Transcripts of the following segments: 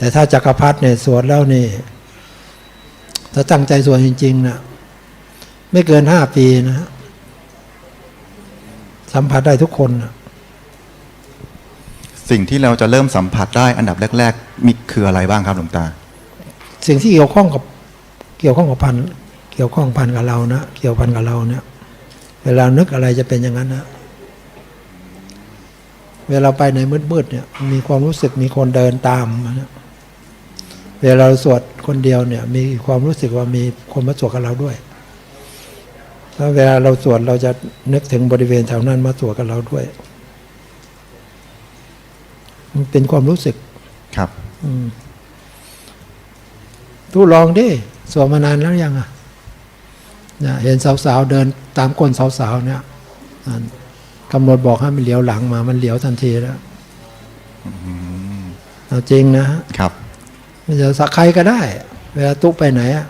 แต่ถ้าจักรพรรดิเนี่ยสวดแล้วนี่ ถ้าตั้งใจสวดจริงๆนะไม่เกินห้าปีนะฮะสัมผัสได้ทุกคนนะสิ่งที่เราจะเริ่มสัมผัสได้อันดับแรก ๆ มีคืออะไรบ้างครับหลวงตา สิ่งที่เกี่ยวข้องกับเกี่ยวข้องกับพันเกี่ยวข้องพันกับเรานะเกี่ยวพันกับเราเนี่ย เวลานึกอะไรจะเป็นอย่างนั้นนะเวลาไปในมืดๆเนี่ย มีความรู้สึกมีคนเดินตามมาเนี่ย เวลาเราสวดคนเดียวเนี่ยมีความรู้สึกว่ามีคนมาสวดกับเราด้วยแล้วเวลาเราสวดเราจะนึกถึงบริเวณแถวนั้นมาสวดกับเราด้วย มันเป็นความรู้สึกครับ อืมทุลองดิสวดมานานแล้วยังอะนะเห็นสาวๆเดินตามก้นสาวๆเนี่ยอะกำหนดบอกให้มันเหลียวหลังมา มันเหลียวทันทีแล้วเอาจริงนะฮะครับ มันจะสักใครก็ได้ เวลาตุ๊ไปไหนอะ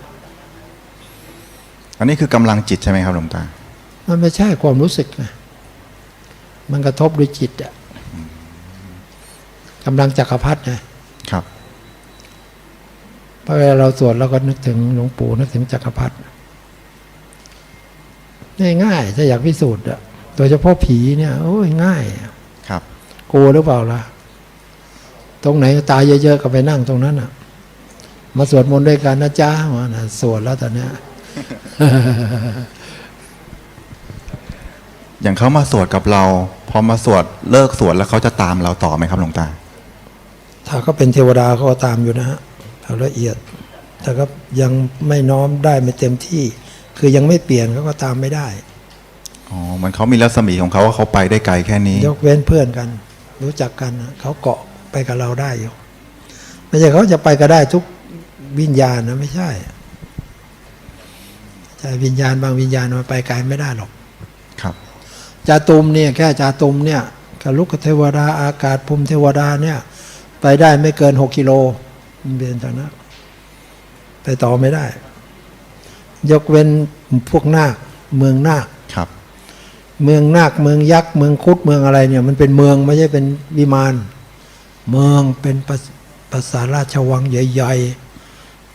อันนี้คือกำลังจิตใช่ไหมครับหลวงตา มันไม่ใช่ความรู้สึกนะมันกระทบด้วยจิตอะกำลังจักรพรรดิไงครับเพราะเวลาเราสวดเราก็นึกถึงหลวงปู่นึกถึงจักรพรรดิง่ายๆถ้าอยากพิสูจน์อะโดยเฉพาะผีเนี่ยโอ้ยง่ายอะครับ กลัวหรือเปล่าล่ะ ตรงไหนตายเยอะๆก็ไปนั่งตรงนั้นอะ มาสวดมนต์ด้วยกันนะจ้ามานะสวดแล้วตอนเนี้ยอย่างเขามาสวดกับเรา พอมาสวดเลิกสวดแล้วเขาจะตามเราต่อไหมครับหลวงตา ถ้าเขาเป็นเทวดาเขาก็ตามอยู่นะฮะถ้าละเอียดแต่ก็ยังไม่น้อมได้ไม่เต็มที่ คือยังไม่เปลี่ยนเขาก็ตามไม่ได้อ๋อมันเขามีรัศมีของเขาว่าเขาไปได้ไกลแค่นี้ ยกเว้นเพื่อนกัน รู้จักกันนะเขาเกาะไปกับเราได้อยู่ไม่ใช่เขาจะไปก็ได้ทุก วิญญาณนะไม่ใช่ใช่วิญญาณบางวิญญาณมันไปไกลไม่ได้หรอกครับจาตุมเนี่ยแค่จาตุมเนี่ยกับลูกเทวดาอากาศภูมิเทวดาเนี่ย ไปได้ไม่เกินหกกิโลมันเบียนจากนั้นไปต่อไม่ได้ ยกเว้นพวกนาคเมืองนาคครับ เมืองนาคเมืองยักษ์เมืองคุดเมืองอะไรเนี่ย มันเป็นเมืองไม่ใช่เป็นวิมาน เมืองเป็นภาภาษาราชวังใหญ่ ๆ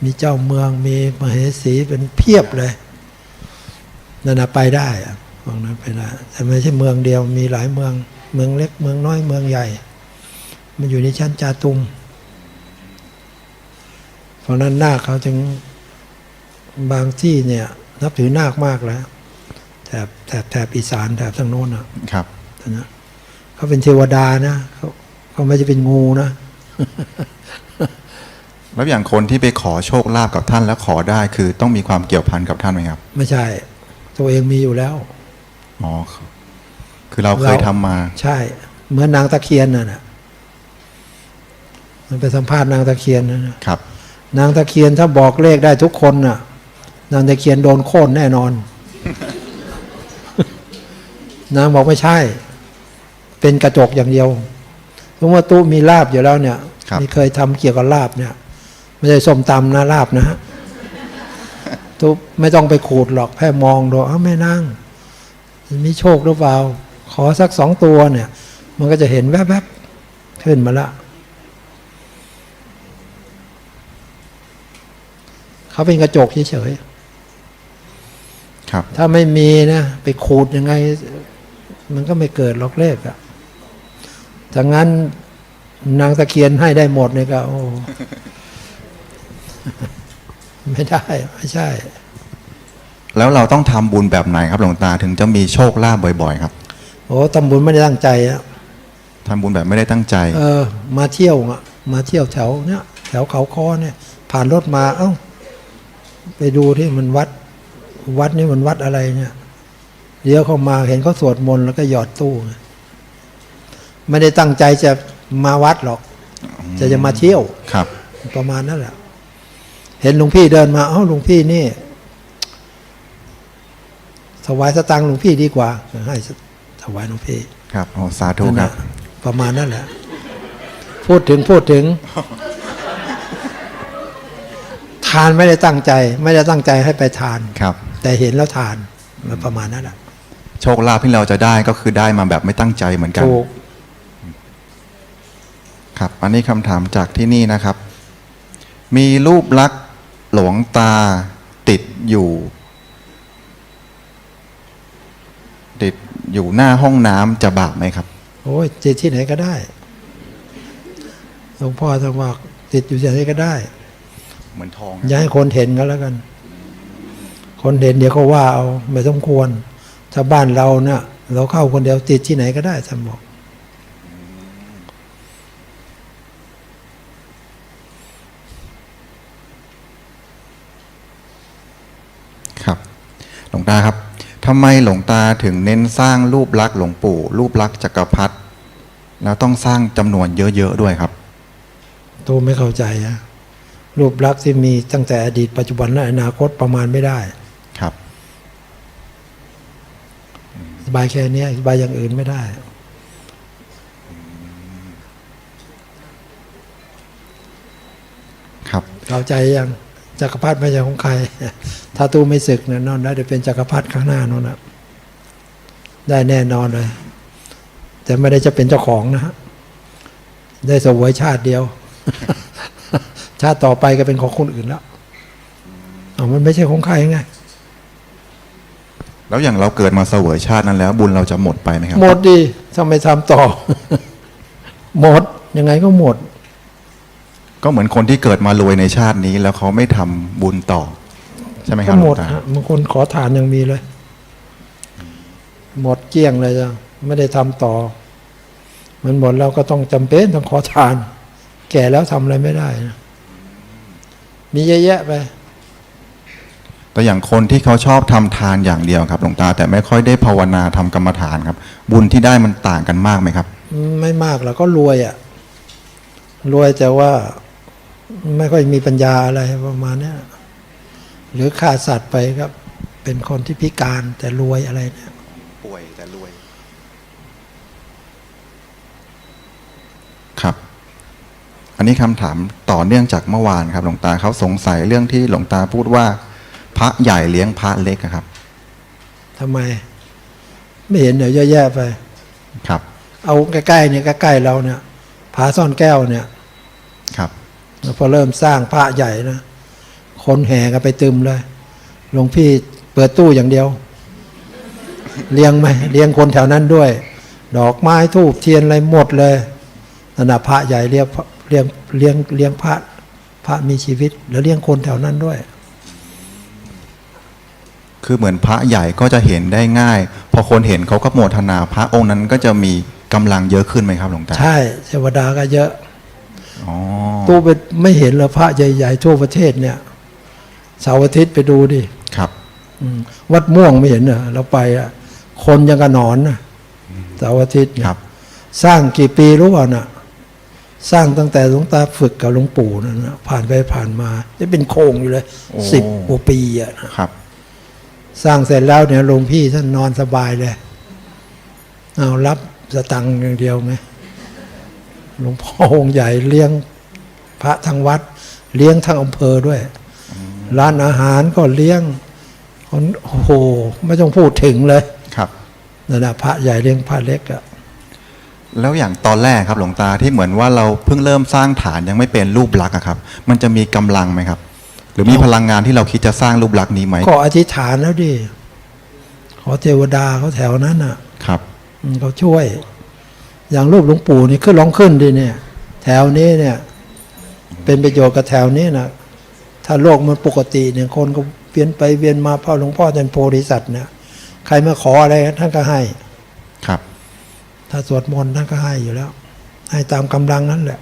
มีเจ้าเมืองมีมเหสีเป็นเพียบเลยนั่นนะไปได้อะพวกนั้นไปได้แต่ไม่ใช่เมืองเดียวมีหลายเมือง เมืองเล็กเมืองน้อยเมืองใหญ่ มันอยู่ในชั้นจาตุมเพราะนั้นนาคเขาจึงบางที่เนี่ยนับถือนาคมากแล้วแถบแถบแถบอีสานแถบทางโน้นอะครับนะเขาเป็นเทวดานะเขาเขาไม่จะเป็นงูนะ แล้วอย่างคนที่ไปขอโชคลาภกับท่านแล้วขอได้คือต้องมีความเกี่ยวพันกับท่านไหมครับ ไม่ใช่ ตัวเองมีอยู่แล้วอ๋อคือเราเคยทำมา ใช่ เหมือนนางตะเคียนน่ะนะมันไปสัมภาษณ์นางตะเคียนนะนะครับ นางตะเคียนถ้าบอกเลขได้ทุกคนน่ะ นางตะเคียนโดนโค่นแน่นอน นางบอกไม่ใช่ เป็นกระจกอย่างเดียวเพราะว่าตู้มีลาบอยู่แล้วเนี่ยครับมีเคยทำเกี่ยวกับลาบเนี่ย ไม่ใช่ส้มตำนะลาบนะฮะตู้ไม่ต้องไปขูดหรอกแค่มองดูเอ้าแม่นั่งมีโชคหรือเปล่า ขอสักสองตัวเนี่ย มันก็จะเห็นแวบๆขึ้นมาละเขาเป็นกระจกเฉยครับๆถ้าไม่มีนะไปขูดยังไง มันก็ไม่เกิดหรอกเลขอะถ้างั้นนางตะเคียนให้ได้หมดเนี่ยก็โอ้ ไม่ได้ไม่ใช่ แล้วเราต้องทำบุญแบบไหนครับหลวงตาถึงจะมีโชคลาภบ่อย ๆ ครับโอ้ตำบุญไม่ได้ตั้งใจอะทำบุญแบบไม่ได้ตั้งใจ เออ มาเที่ยวอะมาเที่ยวแถวเนี้ยแถวเขาคอเนี่ย ผ่านรถมา เอ้า ไปดูที่มันวัด วัดนี่มันวัดอะไรเนี่ยเดี๋ยวเข้ามาเห็นเขาสวดมนต์แล้วก็หยอดตู้ไงไม่ได้ตั้งใจจะมาวัดหรอก จะจะมาเที่ยว ครับ ประมาณนั้นแหละ เห็นหลวงพี่เดินมา เอ้าหลวงพี่นี่ถวายสตังค์หลวงพี่ดีกว่า ให้ถวายหลวงพี่ ครับโอ้สาธุครับนั่นน่ะประมาณนั่นแหละ พูดถึงพูดถึง ทานไม่ได้ตั้งใจ ไม่ได้ตั้งใจให้ไปทานครับ แต่เห็นแล้วทานมันประมาณนั้นแหละโชคลาภที่เราจะได้ก็คือได้มาแบบไม่ตั้งใจเหมือนกันถูกครับ อันนี้คำถามจากที่นี่นะครับ มีรูปลักษณ์ หลวงตาติดอยู่ ติดอยู่หน้าห้องน้ำจะบาปไหมครับ โอ้ยติดที่ไหนก็ได้หลวงพ่อท่านว่าติดอยู่ที่ไหนก็ได้ เหมือนทองอย่าให้คนเห็นกันแล้วกัน คนเห็นเดี๋ยวเขาว่าเอาไม่สมควรถ้าบ้านเราเนี่ยเราเข้าคนเดียวติดที่ไหนก็ได้ท่านบอก ครับ หลวง ตาครับทำไมหลวงตาถึงเน้นสร้างรูปลักษณ์หลวงปู่ รูปลักษณ์จักรพรรดิแล้วต้องสร้างจำนวนเยอะๆด้วยครับตัวไม่เข้าใจอะรูปลักษณ์ที่มีตั้งแต่อดีตปัจจุบันและอนาคตประมาณไม่ได้ครับสบายแค่เนี้ยสบายอย่างอื่นไม่ได้ ครับ เข้าใจยัง จักรพรรดิไม่ใช่ของใคร ถ้าตู้ไม่ศึกเนี่ยนอนได้เดี๋ยวเป็นจักรพรรดิข้างหน้านนนะได้แน่นอนเลย แต่ไม่ได้จะเป็นเจ้าของนะฮะได้เสวยชาติเดียว ชาติต่อไปก็เป็นของคนอื่นแล้วเอามันไม่ใช่ของใครไงแล้วอย่างเราเกิดมาเสวยชาตินั้นแล้ว บุญเราจะหมดไปไหมครับ หมดดีทำไมทำต่อ หมดยังไงก็หมด ก็เหมือนคนที่เกิดมารวยในชาตินี้ แล้วเขาไม่ทำบุญต่อ ใช่ไหมคก็รับหมดลวงตาฮะบางคนขอทานยังมีเลย หมดเกลี้ยงเลยจ้ะไม่ได้ทำต่อ มันหมดแล้วก็ต้องจำเป็นต้องขอทาน แก่แล้วทำอะไรไม่ได้นะมีเยอะแยะไป แต่อย่างคนที่เขาชอบทำทานอย่างเดียวครับหลวงตา แต่ไม่ค่อยได้ภาวนาทำกรรมฐานครับ บุญที่ได้มันต่างกันมากไหมครับ ไม่มากแล้วก็รวยอะ่ะรวยแต่ว่า ไม่ค่อยมีปัญญาอะไรประมาณเนี้ยหรือฆ่าสัตว์ไปครับเป็นคนที่พิการแต่รวยอะไรเนี่ยป่วยแต่รวย ครับ อันนี้คำถามต่อเนื่องจากเมื่อวานครับ หลวงตาเขาสงสัยเรื่องที่หลวงตาพูดว่า พระใหญ่เลี้ยงพระเล็กอะครับทำไม ไม่เห็นเดี๋ยวเยอะแยะไป ครับ เอาใกล้ๆเนี่ยใกล้ๆเราเนี่ยผาซ่อนแก้วเนี่ย ครับ พอเริ่มสร้างพระใหญ่นะคนแห่กันไปตึมเลยหลวงพี่เปิดตู้อย่างเดียวเลี้ยงไหมเลี้ยงคนแถวนั้นด้วย ดอกไม้ทูบเทียนอะไรหมดเลยนั่นนะพระใหญ่เลี้ยงเลี้ยงเลี้ยงเลี้ยงพระพระมีชีวิต แล้วเลี้ยงคนแถวนั้นด้วย คือเหมือนพระใหญ่ก็จะเห็นได้ง่าย พอคนเห็นเขาก็โมทนาพระองค์นั้นก็จะมีกำลังเยอะขึ้นไหมครับหลวงตาใช่เทวดาก็เยอะอ๋อ ตู้ไปไม่เห็นเหรอพระใหญ่ๆทั่วประเทศเนี่ยเสาร์อาทิตย์ไปดูดิครับอืมวัดม่วงไม่เห็นเหรอเราไปอะคนยังกระหนอนนะเสาร์อาทิตย์เนี่ยครับ สร้างกี่ปีรู้เปล่าน่ะสร้างตั้งแต่หลวงตาฝึกกับหลวงปู่นั่นนะผ่านไปผ่านมาจะเป็นโครงอยู่เลยโอ้สิบกว่าปีอะนะครับ สร้างเสร็จแล้วเนี่ยหลวงพี่ท่านนอนสบายเลย เอารับสตังค์อย่างเดียวไง หลวงพ่อองค์ใหญ่เลี้ยงพระทั้งวัด เลี้ยงทั้งอำเภอด้วย ร้านอาหารก็เลี้ยงคนโอ้โหไม่ต้องพูดถึงเลยครับนั่นนะพระใหญ่เลี้ยงพระเล็กอะแล้วอย่างตอนแรกครับหลวงตาที่เหมือนว่าเราเพิ่งเริ่มสร้างฐานยังไม่เป็นรูปลักษณ์อะครับ มันจะมีกำลังไหมครับ หรือมีพลังงานที่เราคิดจะสร้างรูปลักษณ์นี้ไหมก็อธิษฐานแล้วดิขอเทวดาเขาแถวนั้นอะ ครับอืมเขาช่วย อย่างรูปหลวงปู่นี่ขึ้นลองขึ้นดิเนี่ย แถวนี้เนี่ย เป็นประโยชน์กับแถวนี้นะถ้าโลกมันปกติเนี่ยคนก็เวียนไปเวียนมาเพราะหลวงพ่อเป็นโพธิสัตว์เนี่ยใครมาขออะไรท่านก็ให้ ครับ ถ้าสวดมนต์ท่านก็ให้อยู่แล้ว ให้ตามกำลังนั้นแหละ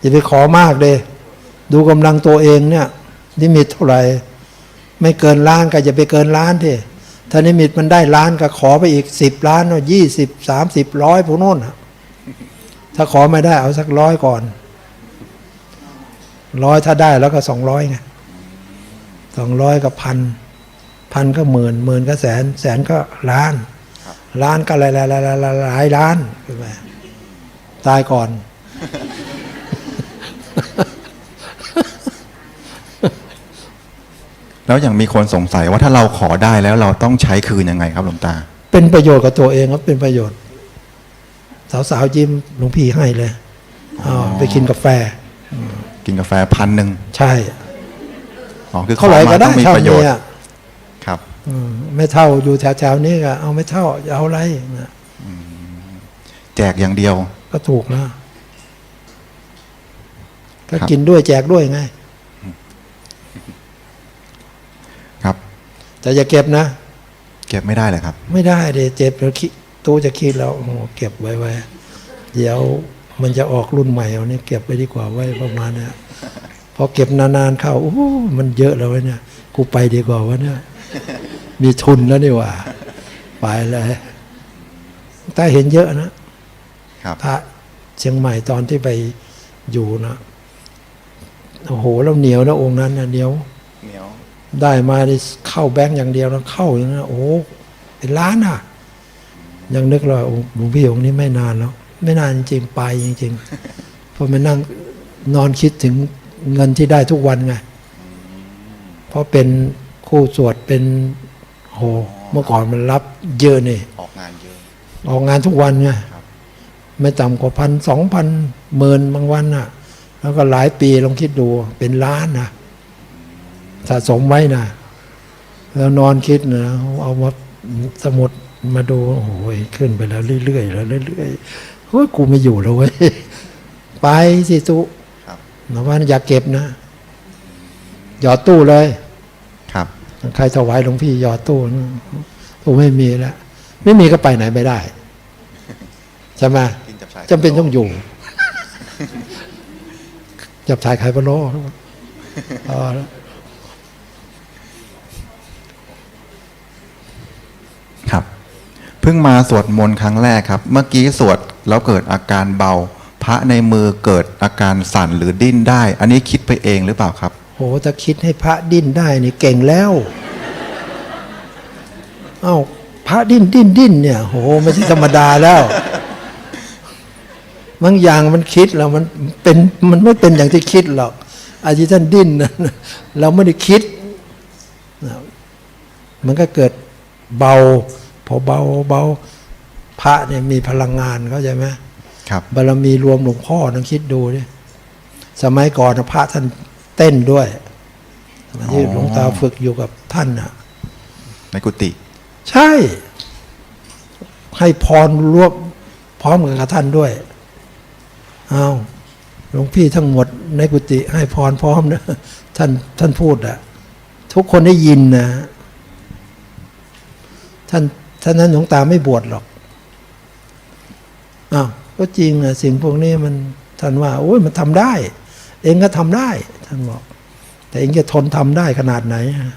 อย่าไปขอมากเลย ดูกำลังตัวเองเนี่ยนิมิตเท่าไหร่ไม่เกินล้านก็อย่าไปเกินล้านทีถ้านิมิตมันได้ล้านก็ขอไปอีกสิบล้านยี่สิบสามสิบร้อยพวกโน้นถ้าขอไม่ได้เอาสักร้อยก่อนร้อยถ้าได้แล้วก็สองร้อยไงสองร้อยกับพันพันก็หมื่นหมื่นก็แสนแสนก็ล้านล้านก็หลายหลายหลายหลายหลายล้านขึ้นไปตายก่อน แล้วอย่างมีคนสงสัยว่าถ้าเราขอได้แล้วเราต้องใช้คืนยังไงครับหลวงตา เป็นประโยชน์กับตัวเองครับเป็นประโยชน์ สาวๆยิ้มหลวงพี่ให้เลยอ๋อไปกินกาแฟ กินกาแฟพันหนึ่งใช่อ๋อคือขเท่าไหร่มก็ได้ต้องมีเท่าประโยชนี้น์อะครับอืมไม่เท่าอยู่แถวๆนี้ก็เอาไม่เท่าจะเอาอะไรนะแจกอย่างเดียว ก็ถูกนะก็ครับกินด้วยแจกด้วยไง ครับ แต่อย่าเก็บนะ เก็บไม่ได้เลยครับ ไม่ได้เดี๋ยวเจ็บเดี๋ยวคิดตู้จะคิดแล้วโอ้โหเก็บไว้ไว้เดี๋ยวมันจะออกรุ่นใหม่เอาเนี่ยเก็บไปดีกว่าไว้ประมาณเนี้ยพอเก็บนานๆเข้าโอ้โหมันเยอะแล้วเว้ยเนี่ย กูไปดีกว่าวะเนี่ย มีทุนแล้วนี่หว่าไปเลยแต่เห็นเยอะนะครับพระเชียงใหม่ตอนที่ไปอยู่นะโอ้โหแล้วเหนียวนะองค์นั้นนะเหนียวเหนียว ได้มาได้เข้าแบงก์อย่างเดียวแล้วเข้าอย่างนั้นโอ้โหเป็นล้านอะ ยังนึกเลยโอ้หลวงพี่องค์นี้ไม่นานแล้ว ไม่นานจริงๆไปจริงๆเพอมานั่งนอนคิดถึงเงินที่ได้ทุกวันไง เพราะเป็นคู่สวดเป็นโหเมื่อก่อนมันรับเยอะนี่ออกงานเยอะออกงานทุกวันไงครับไม่ต่ำกว่าพันสองพันหมื่นบางวันน่ะ แล้วก็หลายปีลองคิดดูเป็นล้านนะ สะสมไว้นะแล้วนอนคิดนะเอามาสมุดมาดูโอ้โหขึ้นไปแล้วเรื่อยๆแล้วเรื่อยๆเฮ้ยกูไม่อยู่แล้วเว้ยไปสิตุครับนะว่าอย่าเก็บนะ หยอดตู้เลย ครับ ใครถวายหลวงพี่หยอดตู้นะตู้ไม่มีแล้วไม่มีก็ไปไหนไม่ได้ใช่ไหมกินจับชายจำเป็นต้องอยู่ จับชายขายปลาโล พิ่งมาสวดมนต์ครั้งแรกครับ เมื่อกี้สวดแล้วเกิดอาการเบา พระในมือเกิดอาการสั่นหรือดิ้นได้ อันนี้คิดไปเองหรือเปล่าครับโหถ้าคิดให้พระดิ้นได้นี่เก่งแล้วเอ้าพระดิ้นดิ้นดิ้นเนี่ยโหไม่ใช่ธรรมดาแล้วบางอย่างมันคิดแล้วมันเป็นมันไม่เป็นอย่างที่คิดหรอกอาที่ท่านดิ้นนะเราไม่ได้คิดมันก็เกิดเบา พอเบาเบาพระเนี่ยมีพลังงานเข้าใจไหมครับบารมีรวมหลวงพ่อต้องคิดดูดิสมัยก่อนนะพระท่านเต้นด้วยสมัยที่อ๋อหลวงตาฝึกอยู่กับท่านน่ะ ในกุฏิใช่ ให้พรรวบพร้อมกับท่านด้วยอ้าวหลวงพี่ทั้งหมดในกุฏิให้พรพร้อมนะท่านท่านพูดอะทุกคนได้ยินนะ ท่าน ท่านนั้นหลวงตาไม่บวชหรอกอ้าวก็จริงอะสิ่งพวกนี้มันท่านว่าโอ้ยมันทำได้ เองก็ทำได้ ท่านบอก แต่เองจะทนทำได้ขนาดไหนอะ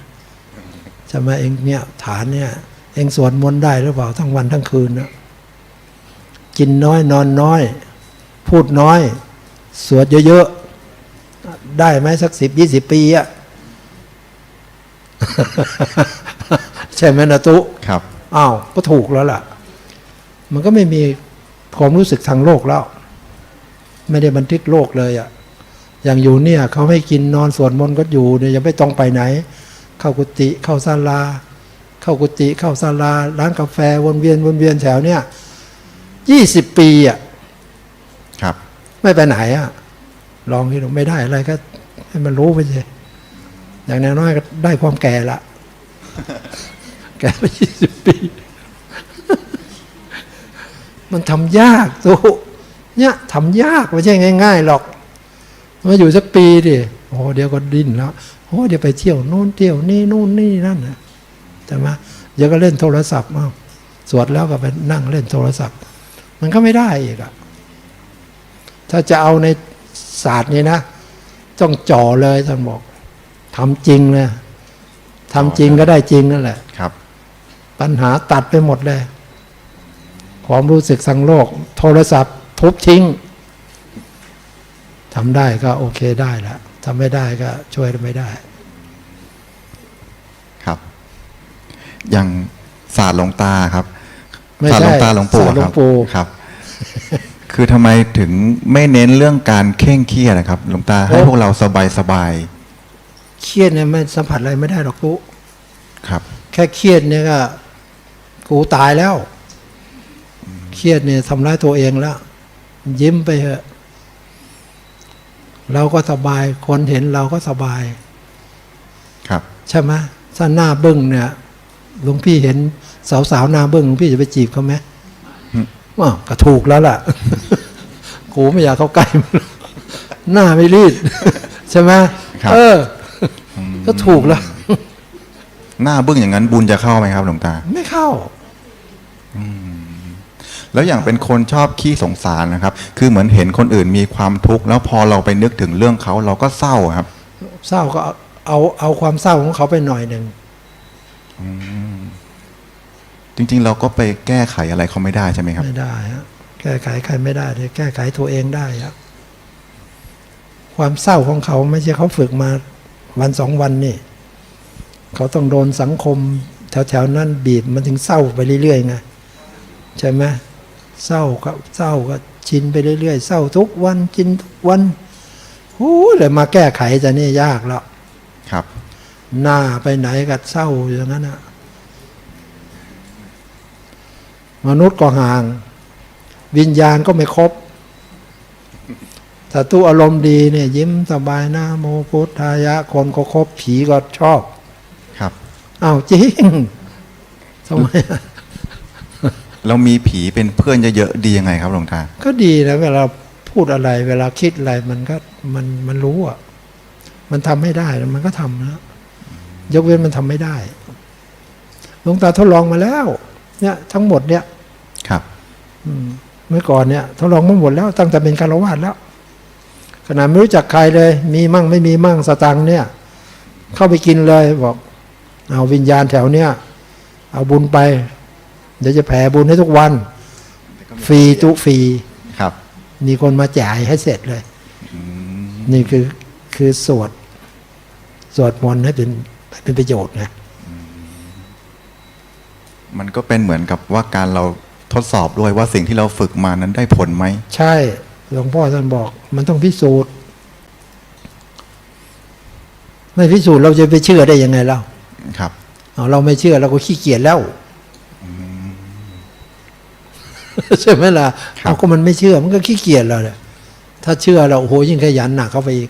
ใช่ไหมเองเนี่ยฐานเนี่ยเองสวดมนต์ได้หรือเปล่าทั้งวันทั้งคืนนะกินน้อยนอนน้อย พูดน้อย สวดเยอะๆ ได้ไหมสักสิบยี่สิบปีอะใช่ไหมนะตุครับ อ้าวก็ถูกแล้วล่ะ มันก็ไม่มีความรู้สึกทางโลกแล้ว ไม่ได้บันทึกโลกเลยอะอย่างอยู่เนี่ยเขาให้กินนอนสวดมนต์ก็อยู่เนี่ยยังไม่ต้องไปไหน เข้ากุฏิเข้าศาลา เข้ากุฏิเข้าศาลาร้านกาแฟวนเวียนวนเวียนแถวเนี่ยยี่สิบปีอะครับ ไม่ไปไหนอะลองที่เราไม่ได้อะไรก็ ให้มันรู้ไปสิอย่างน้อยๆก็ได้ความแก่ละ แก่ไปยี่สิบปี มันทำยากตุเนี่ยทำยากไม่ใช่ง่าย ๆ หรอก มาอยู่สักปีดิโอ้เดี๋ยวก็ดิ้นแล้วโอ้เดี๋ยวไปเที่ยวโน่นเที่ยวนี่นู่นนี่นั่นนะใช่ไหมเดี๋ยวก็เล่นโทรศัพท์เอ้าสวดแล้วก็ไปนั่งเล่นโทรศัพท์ มันก็ไม่ได้อีกอะถ้าจะเอาในศาสตร์นี้นะ ต้องจ่อเลยท่านบอกทำจริงเลยทำจริงก็ได้จริงนั่นแหละ ครับปัญหาตัดไปหมดเลย ความรู้สึกสังโลก โทรศัพท์ ทุบทิ้งทำได้ก็โอเคได้แล้วทำไม่ได้ก็ช่วยไม่ได้ ครับ อย่างศาสตร์หลวงตาครับไม่ศาสตร์หลวงใช่ตาหลวงปู่ศาสตร์หลควรังบปู่ครับ คือทำไมถึงไม่เน้นเรื่องการเคร่งเครียดนะครับ หลวงตาให้พวกเราสบายสบายเครียดเนี่ยไม่สัมผัสอะไรไม่ได้หรอกกูๆครับ แค่เครียดเนี่ยก็ กูตายแล้ว เครียดเนี่ยทำร้ายตัวเองแล้ว ยิ้มไปเถอะ เราก็สบายคนเห็นเราก็สบาย ครับใช่ไหมถ้าหน้าบึ้งเนี่ยหลวงพี่เห็นสาวๆหน้าบึ้งหลวงพี่จะไปจีบเขาไหมอืมว้าวก็ถูกแล้วล่ะกูไม่อยากเข้าใกล้มันหรอกหน้าไม่รีด ใช่ไหมครับเอออ ก็ถูกแล้ว หน้าบึ้งอย่างนั้นบุญจะเข้าไหมครับหลวงตา ไม่เข้า แล้วอย่างเป็นคนชอบขี้สงสารนะครับ คือเหมือนเห็นคนอื่นมีความทุกข์แล้วพอเราไปนึกถึงเรื่องเขาเราก็เศร้าครับ เศร้าก็เอาเอาเอาความเศร้าของเขาไปหน่อยหนึ่งจริง ๆ เราก็ไปแก้ไขอะไรเขาไม่ได้ใช่ไหมครับ ไม่ได้ฮะแก้ไขใครไม่ได้เลยแก้ไขตัวเองได้ครับความเศร้าของเขาไม่ใช่เขาฝึกมาวันสองวันนี่เขาต้องโดนสังคมแถวๆนั้นบีบมันถึงเศร้าไปเรื่อยๆไง ใช่ไหมเศร้าก็เศร้าก็ชินไปเรื่อยๆเศร้าทุกวันกินทุกวันโอ้ยเลยมาแก้ไขจะนี่ยากแล้วครับ หน้าไปไหนก็เศร้าอย่างนั้นนะมนุษย์ก็ห่าง วิญญาณก็ไม่ครบถ้าตู้อารมณ์ดีเนี่ย ยิ้มสบายหน้าโมพุทธายะ คนก็ครบผีก็ชอบ ครับอ้าวจริงทำไมอะ เรามีผีเป็นเพื่อนเยอะๆดียังไงครับหลวงตา ก็ดีนะเวลาพูดอะไรเวลาคิดอะไรมันก็มันมันรู้อะ มันทำไม่ได้แล้วมันก็ทำนะยกเว้นมันทำไม่ได้หลวงตาทดลองมาแล้ว เนี่ย ทั้งหมดเนี่ย ครับอืมเมื่อก่อนเนี่ยทดลองมาหมดแล้ว ตั้งแต่เป็นคารวาสแล้วขนาดไม่รู้จักใครเลย มีมั่งไม่มีมั่งสตังค์เนี่ย เข้าไปกินเลยบอก เอาวิญญาณแถวเนี้ยเอาบุญไป เดี๋ยวจะแผ่บุญให้ทุกวัน ฟรีทุกฟรีครับ มีคนมาจ่ายให้เสร็จเลยนี่คือคือสวด สวดมนต์ให้เป็นให้เป็นประโยชน์ไงมันก็เป็นเหมือนกับว่าการเราทดสอบด้วยว่าสิ่งที่เราฝึกมานั้นได้ผลไหม ใช่หลวงพ่อท่านบอก มันต้องพิสูจน์ไม่พิสูจน์เราจะไปเชื่อได้ยังไงเราครับเอาเราไม่เชื่อเราก็ขี้เกียจแล้ว ใช่ไหมล่ะครับเอาก็มันไม่เชื่อมันก็ขี้เกียจเราเลยถ้าเชื่อเราโอ้โหยิ่งขยันหนักเข้าไปอีก